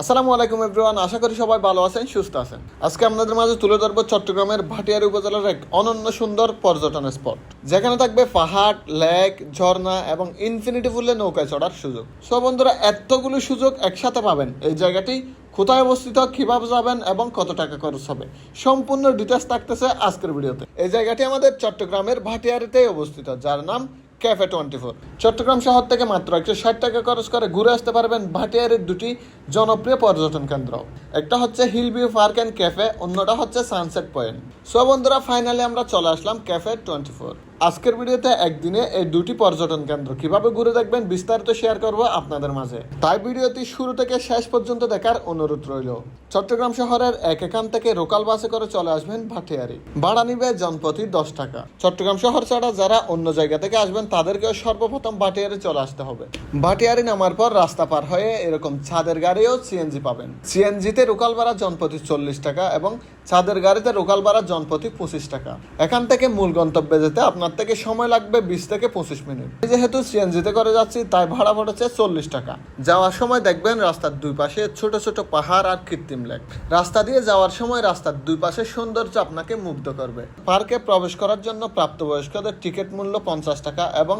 আসসালামু আলাইকুম এভরিওয়ান, আশা করি সবাই ভালো আছেন, সুস্থ আছেন। আজকে আপনাদের মাঝে তুলে ধরবো চট্টগ্রামের ভাটিয়ারি উপজেলার এক অনন্য সুন্দর পর্যটন স্পট, যেখানে থাকবে পাহাড়, লেক, ঝর্ণা এবং ইনফিনিটি ফুলে নৌকায় চড়ার সুযোগ। সব বন্ধুরা, এতগুলো সুযোগ একসাথে পাবেন। এই জায়গাটি কোথায় অবস্থিত, কীভাবে যাবেন এবং কত টাকা খরচ হবে, সম্পূর্ণ ডিটেলস থাকতেছে আজকের ভিডিওতে। এই জায়গাটি আমাদের চট্টগ্রামের ভাটিয়ারিতেই অবস্থিত, যার নাম ক্যাফে টোয়েন্টি ফোর চট্টগ্রাম শহর থেকে মাত্র একশো ষাট টাকা খরচ করে ঘুরে আসতে পারবেন ভাটিয়ারের দুটি জনপ্রিয় পর্যটন কেন্দ্র। একটা হচ্ছে hill view park and cafe অন্যটা হচ্ছে সানসেট পয়েন্ট সো বন্ধুরা ফাইনালি আমরা চলে আসলাম ক্যাফে টোয়েন্টি ফোর আজকের ভিডিওতে একদিনে এই দুটি পর্যটন কেন্দ্র কীভাবে ঘুরে দেখবেন বিস্তারিত শেয়ার করব আপনাদের মাঝে। তাই ভিডিওটি শুরু থেকে শেষ পর্যন্ত দেখার অনুরোধ রইল। চট্টগ্রাম শহরের এক এখান থেকে লোকাল বাসে করে চলে আসবেন ভাটিয়ারি। ভাড়া নিবে জনপ্রতি দশ টাকা। চট্টগ্রাম শহর ছাড়া যারা অন্য জায়গা থেকে আসবেন, তাদেরকেও সর্বপ্রথম ভাটিয়ারি চলে আসতে হবে। ভাটিয়ারি নামার পর রাস্তা পার হয়ে এরকম ছাদের গাড়িও সিএনজি পাবেন। সিএনজিতে লোকাল ভাড়া জনপ্রতি চল্লিশ টাকা এবং ছাদের গাড়িতে লোকাল ভাড়া জনপ্রতি পঁচিশ টাকা। এখান থেকে মূল গন্তব্যে যেতে আপনার থেকে সময় লাগবে বিশ থেকে পঁচিশ মিনিট। যেহেতু সিএনজিতে করে যাচ্ছি, তাই ভাড়া পড়েছে চল্লিশ টাকা। যাওয়ার সময় দেখবেন রাস্তার দুই পাশে ছোট ছোট পাহাড় আর কৃত্রিম লেক। রাস্তা দিয়ে যাওয়ার সময় রাস্তার দুই পাশে সৌন্দর্য আপনাকে মুগ্ধ করবে। পার্কে প্রবেশ করার জন্য প্রাপ্তবয়স্কদের টিকিট মূল্য পঞ্চাশ টাকা এবং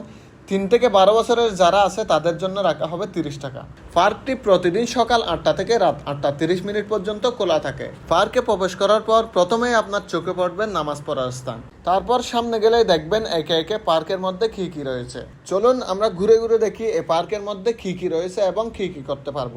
তিন থেকে বারো বছরের যারা আছে, তাদের জন্য রাখা হবে তিরিশ টাকা। পার্কটি প্রতিদিন সকাল আটটা থেকে রাত আটটা তিরিশ মিনিট পর্যন্ত খোলা থাকে। পার্কে প্রবেশ করার পর প্রথমেই আপনার চোখে পড়বে নামাজ পড়ার স্থান। তারপর সামনে গেলেই দেখবেন একে একে পার্কের মধ্যে কি কি রয়েছে। চলুন আমরা ঘুরে ঘুরে দেখি এ পার্কের মধ্যে কি কি রয়েছে এবং কি কি করতে পারব।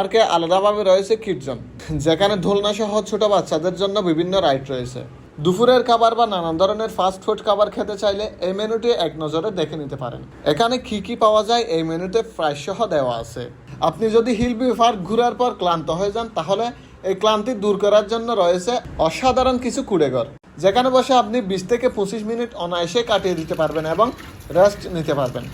পার্কে আলাদাভাবে রয়েছে কিটজন, যেখানে দোলনা সহ ছোট বাচ্চাদের জন্য বিভিন্ন রাইড রয়েছে। দুপুরের খাবার বা নানান ধরনের ফাস্ট ফুড খাবার খেতে চাইলে এই মেনুটি এক নজরে দেখে নিতে পারেন। এখানে কি কি পাওয়া যায় এই মেনুতে প্রায় সহ দেওয়া আছে। আপনি যদি হিল ভিউ পার্ক ঘোরার পর ক্লান্ত হয়ে যান, তাহলে এই ক্লান্তি দূর করার জন্য রয়েছে অসাধারণ কিছু কুড়েঘর, যেখানে বসে আপনি বিশ থেকে পঁচিশ মিনিট অনায়াসে কাটিয়ে দিতে পারবেন এবং রেস্ট নিতে পারবেন।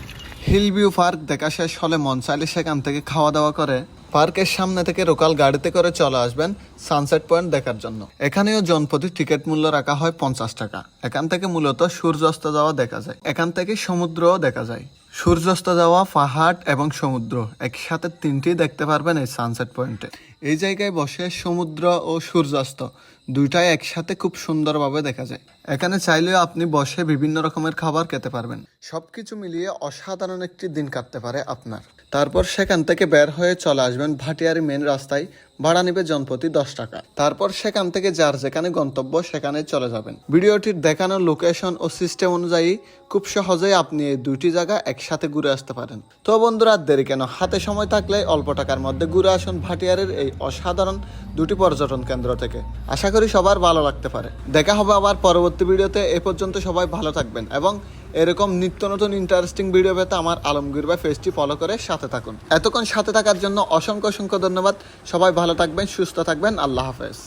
হিল ভিউ পার্ক দেখা শেষ হলে মন চাইলে সেখান থেকে খাওয়া দাওয়া করে পার্কের সামনে থেকে লোকাল গাড়িতে করে চলে আসবেন সানসেট পয়েন্ট দেখার জন্য। এখানেও জনপ্রতি টিকিট মূল্য রাখা হয় পঞ্চাশ টাকা। এখান থেকে মূলত সূর্যাস্ত যাওয়া দেখা যায়। এখান থেকে সমুদ্রও দেখা যায়। সূর্যাস্ত যাওয়া, পাহাড় এবং সমুদ্র একসাথে তিনটি দেখতে পারবেন এই সানসেট পয়েন্টে। এই জায়গায় বসে সমুদ্র ও সূর্যাস্ত দুইটাই একসাথে খুব সুন্দরভাবে দেখা যায়। এখানে চাইলেও আপনি বসে বিভিন্ন রকমের খাবার খেতে পারবেন। সবকিছু মিলিয়ে অসাধারণ একটি দিন কাটতে পারে আপনার। তারপর সেখান থেকে বের হয়ে চলে আসবেন ভাটিয়ারি মেন রাস্তায়, ভাড়া নিবে জনপ্রতি দশ টাকা। তারপর সেখান থেকে যার যেখানে গন্তব্য সেখানে চলে যাবেন। ভিডিওটির দেখানো লোকেশন ও সিস্টেম অনুযায়ী খুব সহজেই আপনি এই দুইটি জায়গা একসাথে ঘুরে আসতে পারেন। তো বন্ধুরা, দেরি কেন? হাতে সময় থাকলে অল্প টাকার মধ্যে ঘুরে আসুন ভাটিয়ারের এই অসাধারণ দুটি পর্যটন কেন্দ্র থেকে। আশা করি সবার ভালো লাগতে পারে। দেখা হবে আবার পরবর্তী ভিডিওতে। এ পর্যন্ত সবাই ভালো থাকবেন এবং এরকম নিত্য নতুন ইন্টারেস্টিং ভিডিও পেতে আমার আলমগীর ভাই ফেসটি ফলো করে সাথে থাকুন। এতক্ষণ সাথে থাকার জন্য অসংখ্য অসংখ্য ধন্যবাদ। সবাই ভালো থাকবেন, সুস্থ থাকবেন। আল্লাহ হাফেজ।